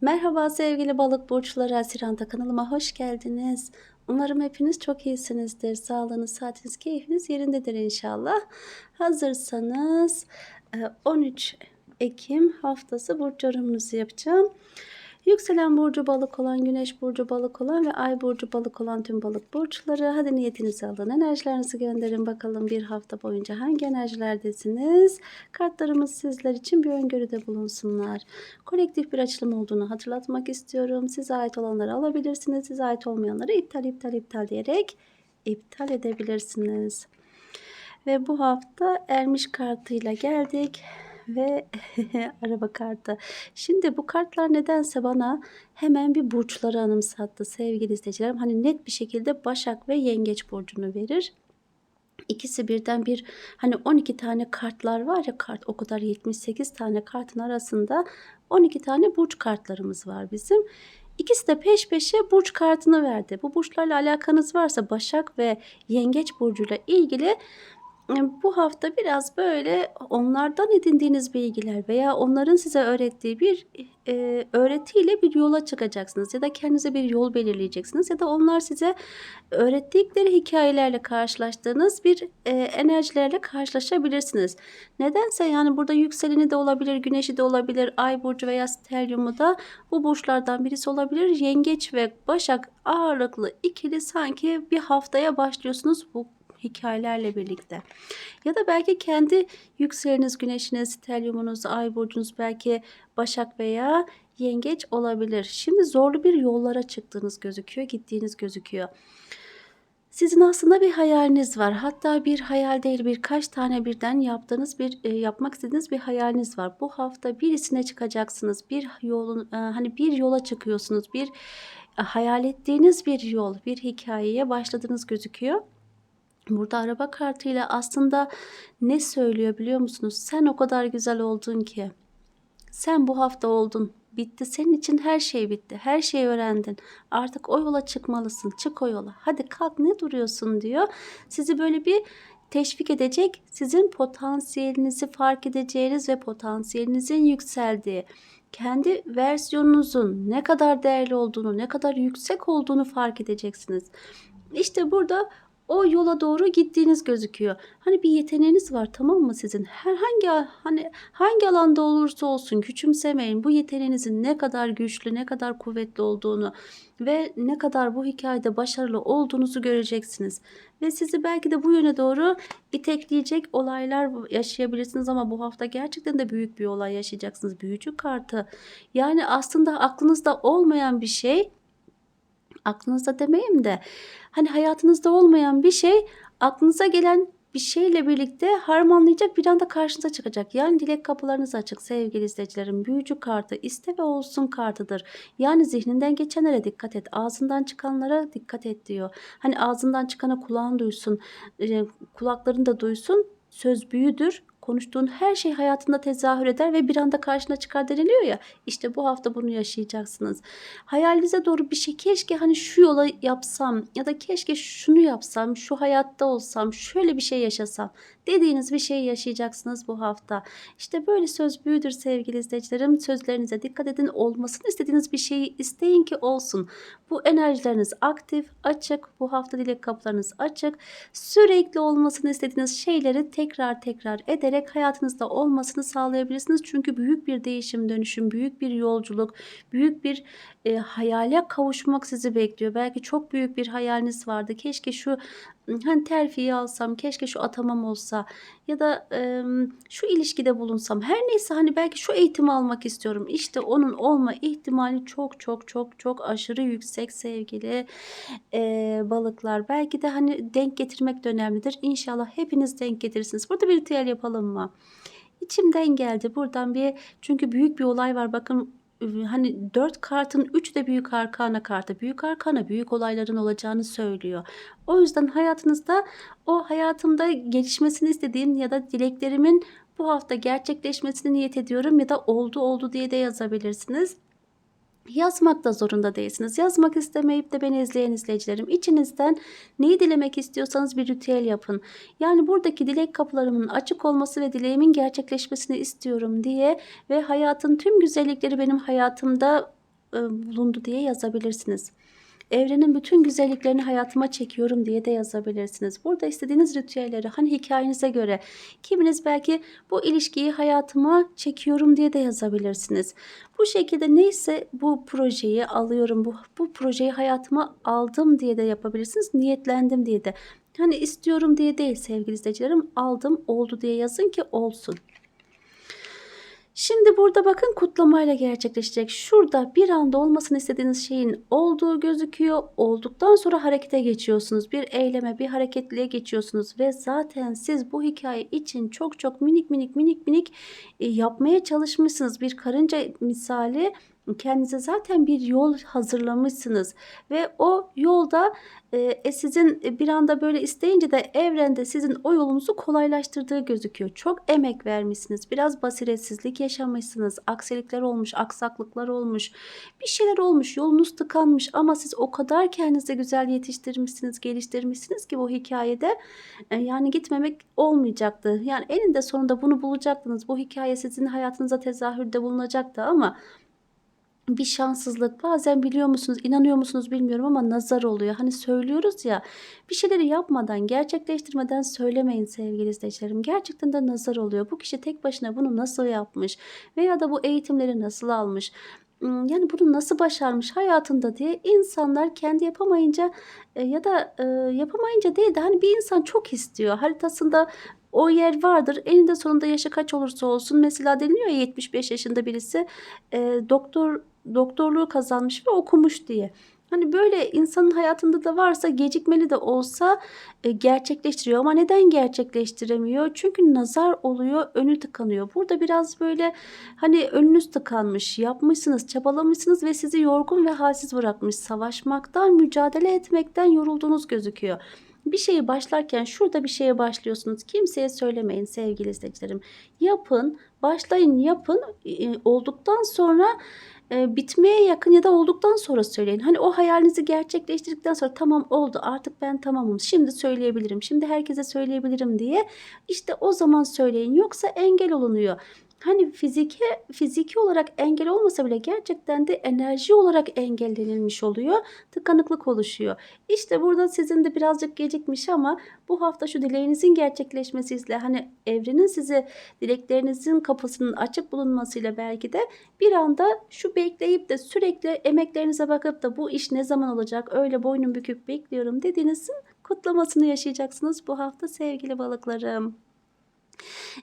Merhaba sevgili balık burçları Asiranta kanalıma hoş geldiniz. Umarım hepiniz çok iyisinizdir. Sağlığınız, saatiniz, keyfiniz yerindedir inşallah. Hazırsanız e, 13 Ekim haftası burç yorumunuzu yapacağım. Yükselen burcu balık olan, güneş burcu balık olan ve ay burcu balık olan tüm balık burçları. Hadi niyetinizi alın, enerjilerinizi gönderin bakalım bir hafta boyunca hangi enerjilerdesiniz? Kartlarımız sizler için bir öngörüde bulunsunlar. Kolektif bir açılım olduğunu hatırlatmak istiyorum. Size ait olanları alabilirsiniz. Size ait olmayanları iptal iptal iptal diyerek iptal edebilirsiniz. Ve bu hafta ermiş kartıyla geldik ve araba kartı. Şimdi bu kartlar nedense bana hemen bir burçları anımsattı sevgili izleyicilerim. Hani net bir şekilde Başak ve Yengeç burcunu verir. İkisi birden bir hani 12 tane kartlar var ya kart o kadar 78 tane kartın arasında 12 tane burç kartlarımız var bizim. İkisi de peş peşe burç kartını verdi. Bu burçlarla alakanız varsa Başak ve Yengeç burcuyla ilgili bu hafta biraz böyle onlardan edindiğiniz bilgiler veya onların size öğrettiği bir e, öğretiyle bir yola çıkacaksınız ya da kendinize bir yol belirleyeceksiniz ya da onlar size öğrettikleri hikayelerle karşılaştığınız bir e, enerjilerle karşılaşabilirsiniz. Nedense yani burada yükseleni de olabilir, güneşi de olabilir, ay burcu veya stelyumu da bu burçlardan birisi olabilir. Yengeç ve Başak ağırlıklı ikili sanki bir haftaya başlıyorsunuz bu hikayelerle birlikte. Ya da belki kendi yükseleniz, güneşiniz, stelyumunuz, ay burcunuz belki başak veya yengeç olabilir. Şimdi zorlu bir yollara çıktığınız gözüküyor, gittiğiniz gözüküyor. Sizin aslında bir hayaliniz var. Hatta bir hayal değil birkaç tane birden yaptığınız bir e, yapmak istediğiniz bir hayaliniz var. Bu hafta birisine çıkacaksınız. Bir yolun e, hani bir yola çıkıyorsunuz. Bir e, hayal ettiğiniz bir yol, bir hikayeye başladığınız gözüküyor. Burada araba kartıyla aslında ne söylüyor biliyor musunuz? Sen o kadar güzel oldun ki. Sen bu hafta oldun. Bitti. Senin için her şey bitti. Her şeyi öğrendin. Artık o yola çıkmalısın. Çık o yola. Hadi kalk ne duruyorsun diyor. Sizi böyle bir teşvik edecek. Sizin potansiyelinizi fark edeceğiniz ve potansiyelinizin yükseldiği kendi versiyonunuzun ne kadar değerli olduğunu, ne kadar yüksek olduğunu fark edeceksiniz. İşte burada o yola doğru gittiğiniz gözüküyor. Hani bir yeteneğiniz var tamam mı sizin? Herhangi hani hangi alanda olursa olsun küçümsemeyin. Bu yeteneğinizin ne kadar güçlü, ne kadar kuvvetli olduğunu ve ne kadar bu hikayede başarılı olduğunuzu göreceksiniz. Ve sizi belki de bu yöne doğru itekleyecek olaylar yaşayabilirsiniz ama bu hafta gerçekten de büyük bir olay yaşayacaksınız. Büyücü kartı. Yani aslında aklınızda olmayan bir şey aklınızda demeyeyim de hani hayatınızda olmayan bir şey aklınıza gelen bir şeyle birlikte harmanlayacak bir anda karşınıza çıkacak. Yani dilek kapılarınız açık sevgili izleyicilerim. Büyücü kartı iste ve olsun kartıdır. Yani zihninden geçenlere dikkat et. Ağzından çıkanlara dikkat et diyor. Hani ağzından çıkana kulağın duysun. Kulakların da duysun. Söz büyüdür konuştuğun her şey hayatında tezahür eder ve bir anda karşına çıkar deniliyor ya. İşte bu hafta bunu yaşayacaksınız. Hayalinize doğru bir şey keşke hani şu yola yapsam ya da keşke şunu yapsam, şu hayatta olsam, şöyle bir şey yaşasam dediğiniz bir şey yaşayacaksınız bu hafta. İşte böyle söz büyüdür sevgili izleyicilerim. Sözlerinize dikkat edin. Olmasını istediğiniz bir şeyi isteyin ki olsun. Bu enerjileriniz aktif, açık. Bu hafta dilek kapılarınız açık. Sürekli olmasını istediğiniz şeyleri tekrar tekrar ederek hayatınızda olmasını sağlayabilirsiniz. Çünkü büyük bir değişim, dönüşüm, büyük bir yolculuk, büyük bir e, hayale kavuşmak sizi bekliyor. Belki çok büyük bir hayaliniz vardı. Keşke şu hani terfiyi alsam, keşke şu atamam olsa ya da e, şu ilişkide bulunsam. Her neyse hani belki şu eğitimi almak istiyorum. İşte onun olma ihtimali çok çok çok çok aşırı yüksek sevgili e, balıklar. Belki de hani denk getirmek de önemlidir. İnşallah hepiniz denk getirirsiniz. Burada bir ritüel yapalım mı? İçimden geldi. Buradan bir çünkü büyük bir olay var. Bakın hani dört kartın üç de büyük arkana kartı. Büyük arkana büyük olayların olacağını söylüyor. O yüzden hayatınızda o hayatımda gelişmesini istediğim ya da dileklerimin bu hafta gerçekleşmesini niyet ediyorum ya da oldu oldu diye de yazabilirsiniz. Yazmak da zorunda değilsiniz. Yazmak istemeyip de beni izleyen izleyicilerim içinizden neyi dilemek istiyorsanız bir ritüel yapın. Yani buradaki dilek kapılarımın açık olması ve dileğimin gerçekleşmesini istiyorum diye ve hayatın tüm güzellikleri benim hayatımda bulundu diye yazabilirsiniz. Evrenin bütün güzelliklerini hayatıma çekiyorum diye de yazabilirsiniz. Burada istediğiniz ritüelleri hani hikayenize göre kiminiz belki bu ilişkiyi hayatıma çekiyorum diye de yazabilirsiniz. Bu şekilde neyse bu projeyi alıyorum, bu, bu projeyi hayatıma aldım diye de yapabilirsiniz. Niyetlendim diye de. Hani istiyorum diye değil sevgili izleyicilerim. Aldım oldu diye yazın ki olsun. Şimdi burada bakın kutlamayla gerçekleşecek. Şurada bir anda olmasını istediğiniz şeyin olduğu gözüküyor. Olduktan sonra harekete geçiyorsunuz. Bir eyleme, bir hareketliğe geçiyorsunuz ve zaten siz bu hikaye için çok çok minik minik minik minik e, yapmaya çalışmışsınız. Bir karınca misali kendinize zaten bir yol hazırlamışsınız ve o yolda e, sizin bir anda böyle isteyince de evrende sizin o yolunuzu kolaylaştırdığı gözüküyor. Çok emek vermişsiniz. Biraz basiretsizlik yaşamışsınız. Aksilikler olmuş, aksaklıklar olmuş. Bir şeyler olmuş. Yolunuz tıkanmış ama siz o kadar kendinizi güzel yetiştirmişsiniz, geliştirmişsiniz ki bu hikayede e, yani gitmemek olmayacaktı. Yani eninde sonunda bunu bulacaktınız. Bu hikaye sizin hayatınıza tezahürde bulunacaktı ama bir şanssızlık bazen biliyor musunuz inanıyor musunuz bilmiyorum ama nazar oluyor. Hani söylüyoruz ya bir şeyleri yapmadan gerçekleştirmeden söylemeyin sevgili izleyicilerim. Gerçekten de nazar oluyor. Bu kişi tek başına bunu nasıl yapmış veya da bu eğitimleri nasıl almış hmm, yani bunu nasıl başarmış hayatında diye insanlar kendi yapamayınca e, ya da e, yapamayınca değil de hani bir insan çok istiyor haritasında o yer vardır. Eninde sonunda yaşı kaç olursa olsun mesela deniliyor ya 75 yaşında birisi e, doktor doktorluğu kazanmış ve okumuş diye. Hani böyle insanın hayatında da varsa gecikmeli de olsa e, gerçekleştiriyor ama neden gerçekleştiremiyor? Çünkü nazar oluyor, önü tıkanıyor. Burada biraz böyle hani önünüz tıkanmış, yapmışsınız, çabalamışsınız ve sizi yorgun ve halsiz bırakmış. Savaşmaktan, mücadele etmekten yorulduğunuz gözüküyor. Bir şeyi başlarken şurada bir şeye başlıyorsunuz. Kimseye söylemeyin sevgili izleyicilerim. Yapın, başlayın, yapın. E, olduktan sonra e, bitmeye yakın ya da olduktan sonra söyleyin. Hani o hayalinizi gerçekleştirdikten sonra tamam oldu artık ben tamamım şimdi söyleyebilirim şimdi herkese söyleyebilirim diye işte o zaman söyleyin yoksa engel olunuyor hani fiziki fiziki olarak engel olmasa bile gerçekten de enerji olarak engellenilmiş oluyor. Tıkanıklık oluşuyor. İşte burada sizin de birazcık gecikmiş ama bu hafta şu dileğinizin gerçekleşmesiyle hani evrenin size dileklerinizin kapısının açık bulunmasıyla belki de bir anda şu bekleyip de sürekli emeklerinize bakıp da bu iş ne zaman olacak öyle boynum büküp bekliyorum dediğinizin kutlamasını yaşayacaksınız bu hafta sevgili balıklarım.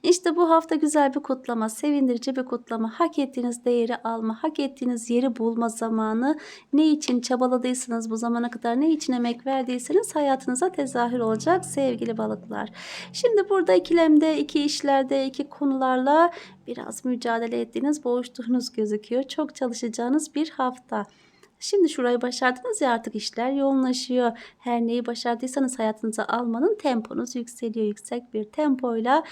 İşte bu hafta güzel bir kutlama, sevindirici bir kutlama, hak ettiğiniz değeri alma, hak ettiğiniz yeri bulma zamanı. Ne için çabaladıysanız bu zamana kadar, ne için emek verdiyseniz hayatınıza tezahür olacak sevgili balıklar. Şimdi burada ikilemde, iki işlerde, iki konularla biraz mücadele ettiğiniz, boğuştuğunuz gözüküyor. Çok çalışacağınız bir hafta. Şimdi şurayı başardınız ya artık işler yoğunlaşıyor. Her neyi başardıysanız hayatınıza almanın temponuz yükseliyor. Yüksek bir tempoyla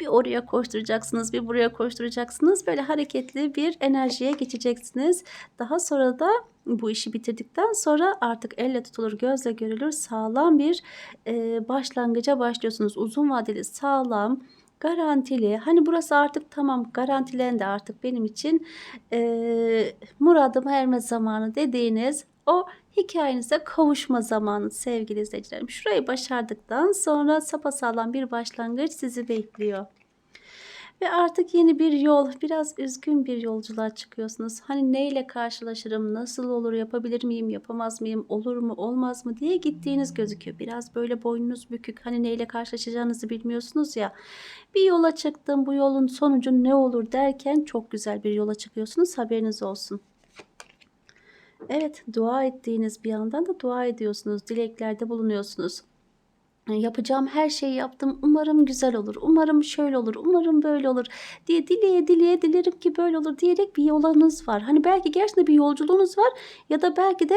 bir oraya koşturacaksınız, bir buraya koşturacaksınız. Böyle hareketli bir enerjiye geçeceksiniz. Daha sonra da bu işi bitirdikten sonra artık elle tutulur, gözle görülür sağlam bir e, başlangıca başlıyorsunuz. Uzun vadeli sağlam, garantili. Hani burası artık tamam garantilendi artık benim için e, muradıma erme zamanı dediğiniz o hikayenize kavuşma zamanı sevgili izleyicilerim. Şurayı başardıktan sonra sapasağlam bir başlangıç sizi bekliyor. Ve artık yeni bir yol, biraz üzgün bir yolculuğa çıkıyorsunuz. Hani neyle karşılaşırım, nasıl olur, yapabilir miyim, yapamaz mıyım, olur mu, olmaz mı diye gittiğiniz gözüküyor. Biraz böyle boynunuz bükük, hani neyle karşılaşacağınızı bilmiyorsunuz ya. Bir yola çıktım, bu yolun sonucu ne olur derken çok güzel bir yola çıkıyorsunuz, haberiniz olsun. Evet, dua ettiğiniz bir yandan da dua ediyorsunuz, dileklerde bulunuyorsunuz yapacağım her şeyi yaptım. Umarım güzel olur. Umarım şöyle olur. Umarım böyle olur diye dileye dileye dilerim ki böyle olur diyerek bir yolunuz var. Hani belki gerçekten bir yolculuğunuz var ya da belki de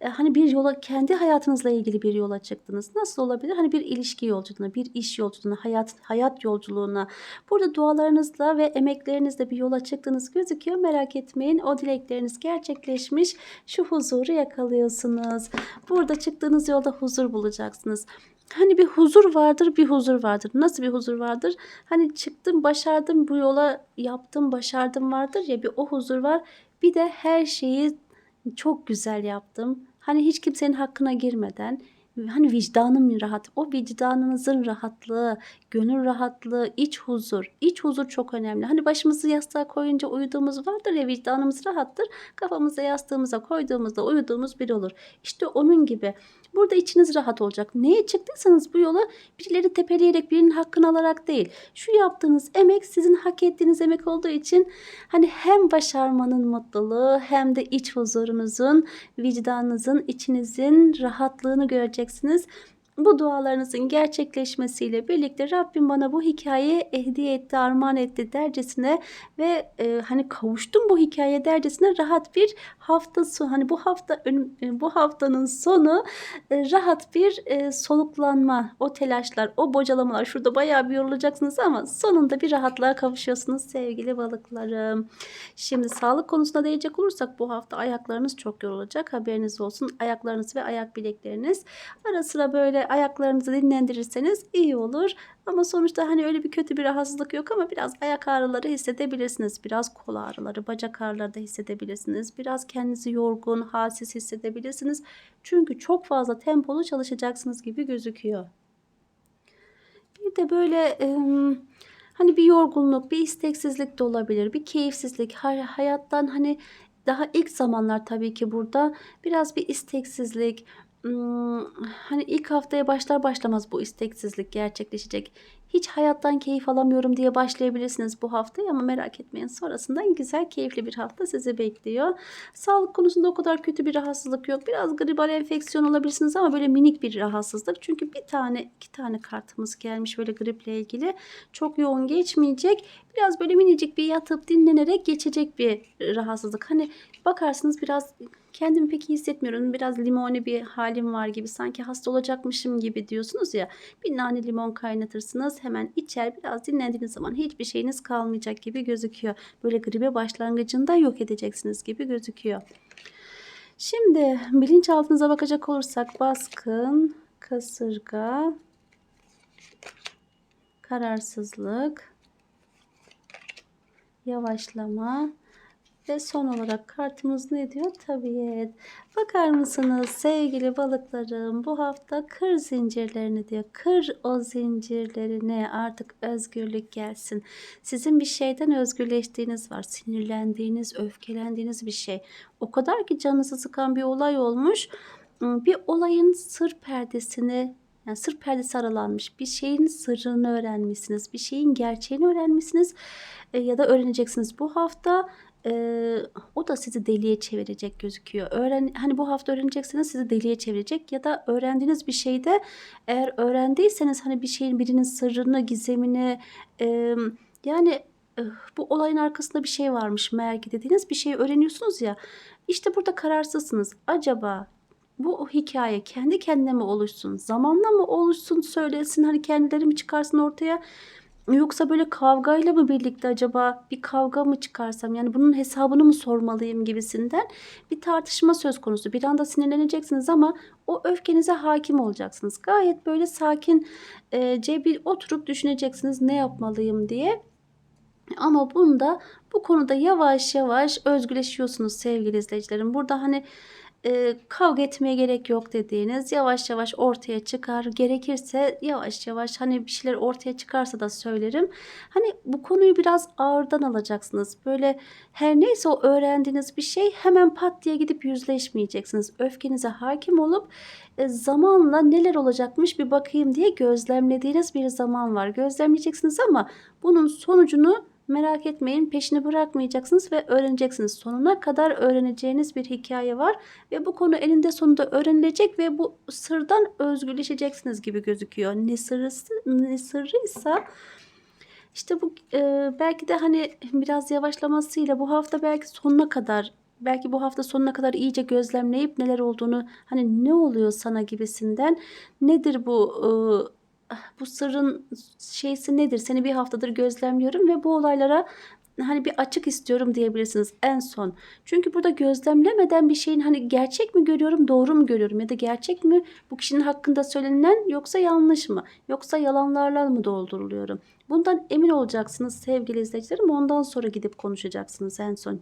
e, hani bir yola kendi hayatınızla ilgili bir yola çıktınız. Nasıl olabilir? Hani bir ilişki yolculuğuna, bir iş yolculuğuna, hayat hayat yolculuğuna. Burada dualarınızla ve emeklerinizle bir yola çıktığınız gözüküyor. Merak etmeyin. O dilekleriniz gerçekleşmiş. Şu huzuru yakalıyorsunuz. Burada çıktığınız yolda huzur bulacaksınız. Hani bir huzur vardır, bir huzur vardır. Nasıl bir huzur vardır? Hani çıktım, başardım, bu yola yaptım, başardım vardır ya bir o huzur var. Bir de her şeyi Çok güzel yaptım. Hani hiç kimsenin hakkına girmeden hani vicdanım rahat. O vicdanınızın rahatlığı, gönül rahatlığı, iç huzur. İç huzur çok önemli. Hani başımızı yastığa koyunca uyuduğumuz vardır ya vicdanımız rahattır. Kafamızı yastığımıza koyduğumuzda uyuduğumuz bir olur. İşte onun gibi. Burada içiniz rahat olacak. Neye çıktıysanız bu yola birileri tepeleyerek birinin hakkını alarak değil. Şu yaptığınız emek sizin hak ettiğiniz emek olduğu için hani hem başarmanın mutluluğu hem de iç huzurunuzun, vicdanınızın, içinizin rahatlığını göreceksiniz. Bu dualarınızın gerçekleşmesiyle birlikte Rabbim bana bu hikayeyi hediye etti, armağan etti dercesine ve e, hani kavuştum bu hikaye dercesine rahat bir hafta sonu hani bu hafta e, bu haftanın sonu e, rahat bir e, soluklanma, o telaşlar, o bocalamalar şurada bayağı bir yorulacaksınız ama sonunda bir rahatlığa kavuşuyorsunuz sevgili balıklarım. Şimdi sağlık konusuna değecek olursak bu hafta ayaklarınız çok yorulacak. Haberiniz olsun. Ayaklarınız ve ayak bilekleriniz ara sıra böyle ayaklarınızı dinlendirirseniz iyi olur. Ama sonuçta hani öyle bir kötü bir rahatsızlık yok ama biraz ayak ağrıları hissedebilirsiniz. Biraz kol ağrıları, bacak ağrıları da hissedebilirsiniz. Biraz kendinizi yorgun, halsiz hissedebilirsiniz. Çünkü çok fazla tempolu çalışacaksınız gibi gözüküyor. Bir de böyle hani bir yorgunluk, bir isteksizlik de olabilir. Bir keyifsizlik, hayattan hani daha ilk zamanlar tabii ki burada biraz bir isteksizlik, hani ilk haftaya başlar başlamaz bu isteksizlik gerçekleşecek. Hiç hayattan keyif alamıyorum diye başlayabilirsiniz bu haftayı ama merak etmeyin sonrasında güzel keyifli bir hafta sizi bekliyor. Sağlık konusunda o kadar kötü bir rahatsızlık yok. Biraz gribal enfeksiyon olabilirsiniz ama böyle minik bir rahatsızlık. Çünkü bir tane iki tane kartımız gelmiş böyle griple ilgili. Çok yoğun geçmeyecek. Biraz böyle minicik bir yatıp dinlenerek geçecek bir rahatsızlık. Hani bakarsınız biraz kendimi pek iyi hissetmiyorum. Biraz limoni bir halim var gibi. Sanki hasta olacakmışım gibi diyorsunuz ya. Bir nane limon kaynatırsınız. Hemen içer. Biraz dinlendiğiniz zaman hiçbir şeyiniz kalmayacak gibi gözüküyor. Böyle gribe başlangıcında yok edeceksiniz gibi gözüküyor. Şimdi bilinçaltınıza bakacak olursak baskın, kasırga, kararsızlık, yavaşlama, ve son olarak kartımız ne diyor? Tabiat. Bakar mısınız sevgili balıklarım bu hafta kır zincirlerini diyor. Kır o zincirlerini artık özgürlük gelsin. Sizin bir şeyden özgürleştiğiniz var. Sinirlendiğiniz, öfkelendiğiniz bir şey. O kadar ki canınızı sıkan bir olay olmuş. Hmm, bir olayın sır perdesini yani sır perdesi aralanmış. Bir şeyin sırrını öğrenmişsiniz. Bir şeyin gerçeğini öğrenmişsiniz. E, ya da öğreneceksiniz. Bu hafta e, o da sizi deliye çevirecek gözüküyor. Öğren hani bu hafta öğreneceksiniz sizi deliye çevirecek ya da öğrendiğiniz bir şeyde eğer öğrendiyseniz hani bir şeyin birinin sırrını, gizemini e, yani bu olayın arkasında bir şey varmış meğer ki dediğiniz bir şey öğreniyorsunuz ya. İşte burada kararsızsınız. Acaba bu hikaye kendi kendine mi oluşsun? Zamanla mı oluşsun söylesin hani kendileri mi çıkarsın ortaya? Yoksa böyle kavgayla mı birlikte acaba bir kavga mı çıkarsam yani bunun hesabını mı sormalıyım gibisinden bir tartışma söz konusu. Bir anda sinirleneceksiniz ama o öfkenize hakim olacaksınız. Gayet böyle sakin e, bir oturup düşüneceksiniz ne yapmalıyım diye. Ama bunda bu konuda yavaş yavaş özgürleşiyorsunuz sevgili izleyicilerim. Burada hani e, kavga etmeye gerek yok dediğiniz yavaş yavaş ortaya çıkar. Gerekirse yavaş yavaş hani bir şeyler ortaya çıkarsa da söylerim. Hani bu konuyu biraz ağırdan alacaksınız. Böyle her neyse o öğrendiğiniz bir şey hemen pat diye gidip yüzleşmeyeceksiniz. Öfkenize hakim olup e, zamanla neler olacakmış bir bakayım diye gözlemlediğiniz bir zaman var. Gözlemleyeceksiniz ama bunun sonucunu Merak etmeyin peşini bırakmayacaksınız ve öğreneceksiniz. Sonuna kadar öğreneceğiniz bir hikaye var ve bu konu elinde sonunda öğrenilecek ve bu sırdan özgürleşeceksiniz gibi gözüküyor. Ne sırrısı, ne sırrıysa işte bu e, belki de hani biraz yavaşlamasıyla bu hafta belki sonuna kadar belki bu hafta sonuna kadar iyice gözlemleyip neler olduğunu hani ne oluyor sana gibisinden nedir bu e, bu sırrın şeysi nedir? Seni bir haftadır gözlemliyorum ve bu olaylara hani bir açık istiyorum diyebilirsiniz en son. Çünkü burada gözlemlemeden bir şeyin hani gerçek mi görüyorum, doğru mu görüyorum ya da gerçek mi bu kişinin hakkında söylenen yoksa yanlış mı? Yoksa yalanlarla mı dolduruluyorum? Bundan emin olacaksınız sevgili izleyicilerim. Ondan sonra gidip konuşacaksınız en son.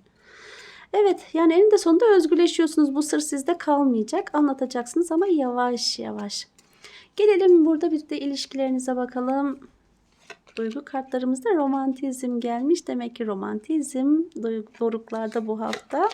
Evet yani eninde sonunda özgürleşiyorsunuz. Bu sır sizde kalmayacak. Anlatacaksınız ama yavaş yavaş. Gelelim burada bir de ilişkilerinize bakalım. Duygu kartlarımızda romantizm gelmiş. Demek ki romantizm doruklarda bu hafta.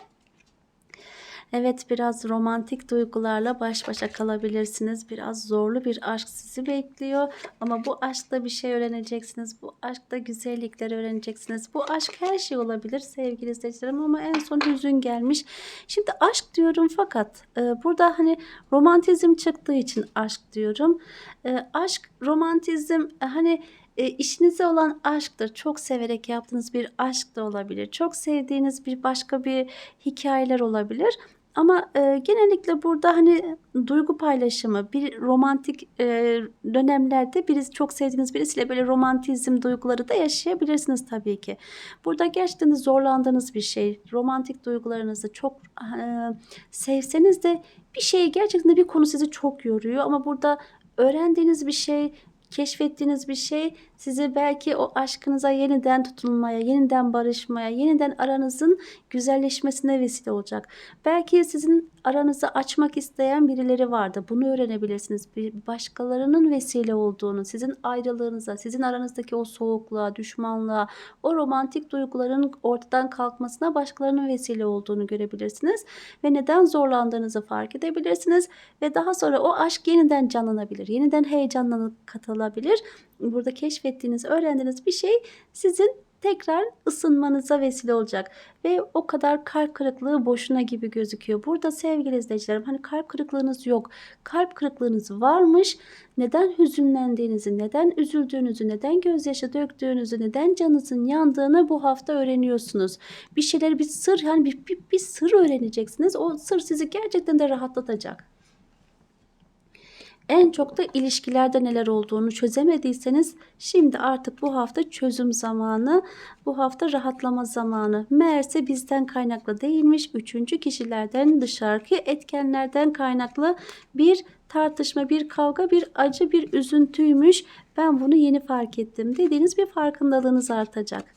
Evet biraz romantik duygularla baş başa kalabilirsiniz. Biraz zorlu bir aşk sizi bekliyor. Ama bu aşkta bir şey öğreneceksiniz. Bu aşkta güzellikler öğreneceksiniz. Bu aşk her şey olabilir sevgili izleyicilerim ama en son hüzün gelmiş. Şimdi aşk diyorum fakat e, burada hani romantizm çıktığı için aşk diyorum. E, aşk, romantizm e, hani e, işinize olan aşktır. Çok severek yaptığınız bir aşk da olabilir. Çok sevdiğiniz bir başka bir hikayeler olabilir. Ama e, genellikle burada hani duygu paylaşımı, bir romantik e, dönemlerde birisi çok sevdiğiniz birisiyle böyle romantizm duyguları da yaşayabilirsiniz tabii ki. Burada gerçekten zorlandığınız bir şey. Romantik duygularınızı çok e, sevseniz de bir şey gerçekten bir konu sizi çok yoruyor ama burada öğrendiğiniz bir şey, keşfettiğiniz bir şey sizi belki o aşkınıza yeniden tutulmaya, yeniden barışmaya, yeniden aranızın güzelleşmesine vesile olacak. Belki sizin aranızı açmak isteyen birileri vardı. Bunu öğrenebilirsiniz. Bir başkalarının vesile olduğunu, sizin ayrılığınıza, sizin aranızdaki o soğukluğa, düşmanlığa, o romantik duyguların ortadan kalkmasına başkalarının vesile olduğunu görebilirsiniz ve neden zorlandığınızı fark edebilirsiniz ve daha sonra o aşk yeniden canlanabilir, yeniden heyecanlanıp katılabilir. Burada keşfettiğiniz, öğrendiğiniz bir şey sizin tekrar ısınmanıza vesile olacak ve o kadar kalp kırıklığı boşuna gibi gözüküyor. Burada sevgili izleyicilerim hani kalp kırıklığınız yok. Kalp kırıklığınız varmış. Neden hüzünlendiğinizi, neden üzüldüğünüzü, neden gözyaşı döktüğünüzü, neden canınızın yandığını bu hafta öğreniyorsunuz. Bir şeyler bir sır yani bir, bir, bir sır öğreneceksiniz. O sır sizi gerçekten de rahatlatacak. En çok da ilişkilerde neler olduğunu çözemediyseniz şimdi artık bu hafta çözüm zamanı, bu hafta rahatlama zamanı. Meğerse bizden kaynaklı değilmiş, üçüncü kişilerden dışarıki etkenlerden kaynaklı bir tartışma, bir kavga, bir acı, bir üzüntüymüş. Ben bunu yeni fark ettim dediğiniz bir farkındalığınız artacak.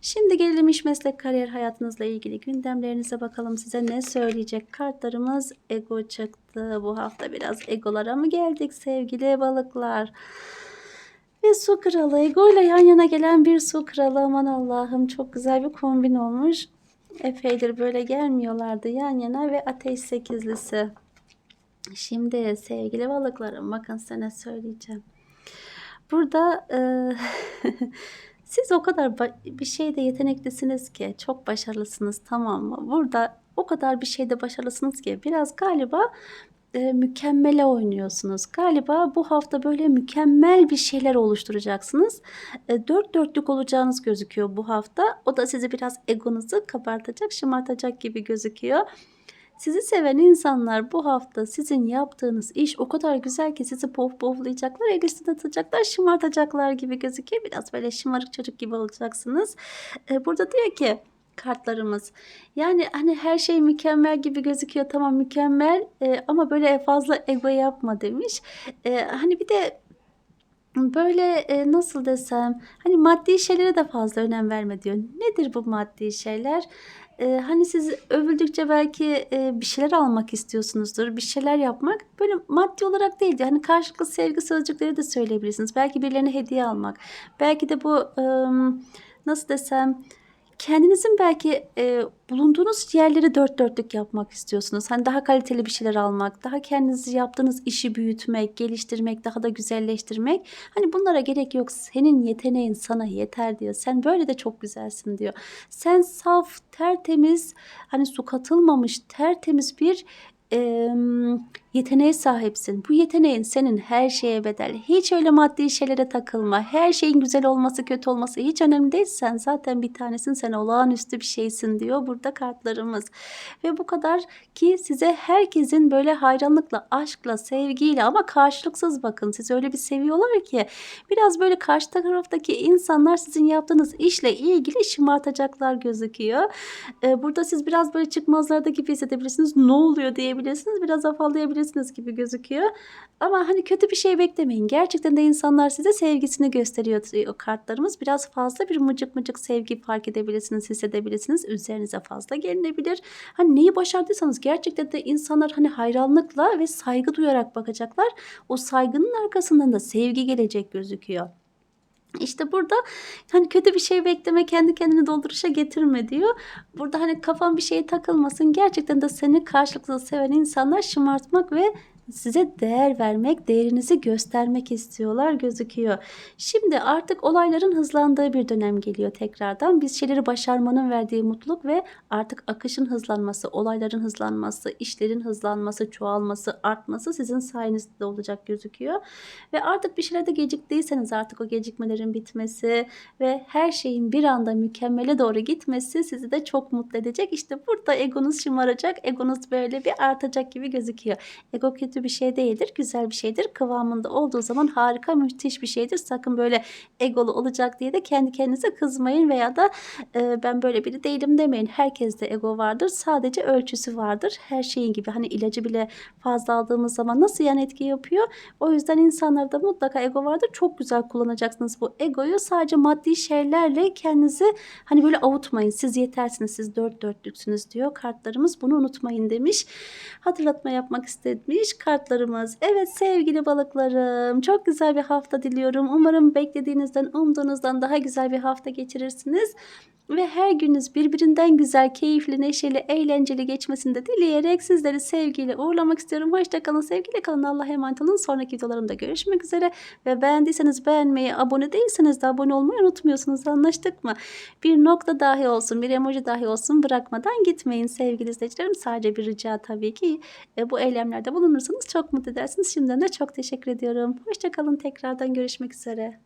Şimdi gelelim iş meslek kariyer hayatınızla ilgili gündemlerinize bakalım size ne söyleyecek. Kartlarımız ego çıktı. Bu hafta biraz egolara mı geldik sevgili balıklar? Ve su kralı ego ile yan yana gelen bir su kralı aman Allah'ım çok güzel bir kombin olmuş. Epeydir böyle gelmiyorlardı yan yana ve ateş sekizlisi. Şimdi sevgili balıklarım bakın size ne söyleyeceğim. Burada e, siz o kadar bir şeyde yeteneklisiniz ki çok başarılısınız tamam mı? Burada o kadar bir şeyde başarılısınız ki biraz galiba e, mükemmele oynuyorsunuz. Galiba bu hafta böyle mükemmel bir şeyler oluşturacaksınız. E, dört dörtlük olacağınız gözüküyor bu hafta. O da sizi biraz egonuzu kabartacak, şımartacak gibi gözüküyor. Sizi seven insanlar bu hafta sizin yaptığınız iş o kadar güzel ki sizi pof poflayacaklar, tutacaklar, şımartacaklar gibi gözüküyor. Biraz böyle şımarık çocuk gibi olacaksınız. Ee, burada diyor ki kartlarımız yani hani her şey mükemmel gibi gözüküyor tamam mükemmel e, ama böyle fazla ego yapma demiş. E, hani bir de Böyle e, nasıl desem hani maddi şeylere de fazla önem verme diyor. Nedir bu maddi şeyler? E, hani siz övüldükçe belki e, bir şeyler almak istiyorsunuzdur, bir şeyler yapmak. Böyle maddi olarak değil de hani karşılıklı sevgi sözcükleri de söyleyebilirsiniz. Belki birilerine hediye almak. Belki de bu e, nasıl desem kendinizin belki e, bulunduğunuz yerleri dört dörtlük yapmak istiyorsunuz. Hani daha kaliteli bir şeyler almak, daha kendiniz yaptığınız işi büyütmek, geliştirmek, daha da güzelleştirmek. Hani bunlara gerek yok. Senin yeteneğin sana yeter diyor. Sen böyle de çok güzelsin diyor. Sen saf, tertemiz, hani su katılmamış, tertemiz bir e, yeteneğe sahipsin. Bu yeteneğin senin her şeye bedel. Hiç öyle maddi şeylere takılma. Her şeyin güzel olması, kötü olması hiç önemli değil. Sen zaten bir tanesin. Sen olağanüstü bir şeysin diyor burada kartlarımız. Ve bu kadar ki size herkesin böyle hayranlıkla, aşkla, sevgiyle ama karşılıksız bakın. Sizi öyle bir seviyorlar ki biraz böyle karşı taraftaki insanlar sizin yaptığınız işle ilgili şımartacaklar gözüküyor. Ee, burada siz biraz böyle çıkmazlarda gibi hissedebilirsiniz. Ne oluyor diyebilirsiniz edebilirsiniz, biraz afallayabilirsiniz gibi gözüküyor. Ama, hani, kötü bir şey beklemeyin. Gerçekten de insanlar size sevgisini gösteriyor diyor kartlarımız. Biraz fazla bir mıcık mıcık sevgi fark edebilirsiniz, hissedebilirsiniz. Üzerinize fazla gelinebilir. Hani, neyi başardıysanız gerçekten de insanlar, hani, hayranlıkla ve saygı duyarak bakacaklar. O saygının arkasından da sevgi gelecek gözüküyor. İşte, burada, hani, kötü bir şey bekleme, kendi kendini dolduruşa getirme diyor. Burada, hani, kafan bir şeye takılmasın. Gerçekten de seni karşılıklı seven insanlar şımartmak ve size değer vermek, değerinizi göstermek istiyorlar gözüküyor. Şimdi artık olayların hızlandığı bir dönem geliyor tekrardan. Bir şeyleri başarmanın verdiği mutluluk ve artık akışın hızlanması, olayların hızlanması, işlerin hızlanması, çoğalması, artması sizin sayenizde olacak gözüküyor. Ve artık bir şeylerde geciktiyseniz artık o gecikmelerin bitmesi ve her şeyin bir anda mükemmele doğru gitmesi sizi de çok mutlu edecek. İşte, burada egonuz şımaracak, egonuz böyle bir artacak gibi gözüküyor. Ego kötü bir şey değildir, güzel bir şeydir. Kıvamında olduğu zaman harika, müthiş bir şeydir. Sakın böyle egolu olacak diye de kendi kendinize kızmayın veya da, eee, ben böyle biri değilim demeyin. Herkeste ego vardır. Sadece ölçüsü vardır. Her şeyin gibi, hani, ilacı bile fazla aldığımız zaman nasıl yan etki yapıyor? O yüzden insanlarda mutlaka ego vardır. Çok güzel kullanacaksınız bu egoyu. Sadece maddi şeylerle kendinizi, hani, böyle avutmayın. Siz yetersiniz, siz dört dörtlüksünüz diyor kartlarımız. Bunu unutmayın demiş. Hatırlatma yapmak istemiş kartlarımız. Evet sevgili balıklarım, çok güzel bir hafta diliyorum. Umarım beklediğinizden, umduğunuzdan daha güzel bir hafta geçirirsiniz. Ve her gününüz birbirinden güzel, keyifli, neşeli, eğlenceli geçmesini de dileyerek sizleri sevgiyle uğurlamak istiyorum. Hoşça kalın, sevgiyle kalın. Allah'a emanet olun. Sonraki videolarımda görüşmek üzere. Ve beğendiyseniz beğenmeyi, abone değilseniz de abone olmayı unutmuyorsunuz. Anlaştık mı? Bir nokta dahi olsun, bir emoji dahi olsun bırakmadan gitmeyin sevgili izleyicilerim. Sadece bir rica tabii ki. E, bu eylemlerde bulunursanız çok mutlu edersiniz. Şimdiden de çok teşekkür ediyorum. Hoşça kalın. Tekrardan görüşmek üzere.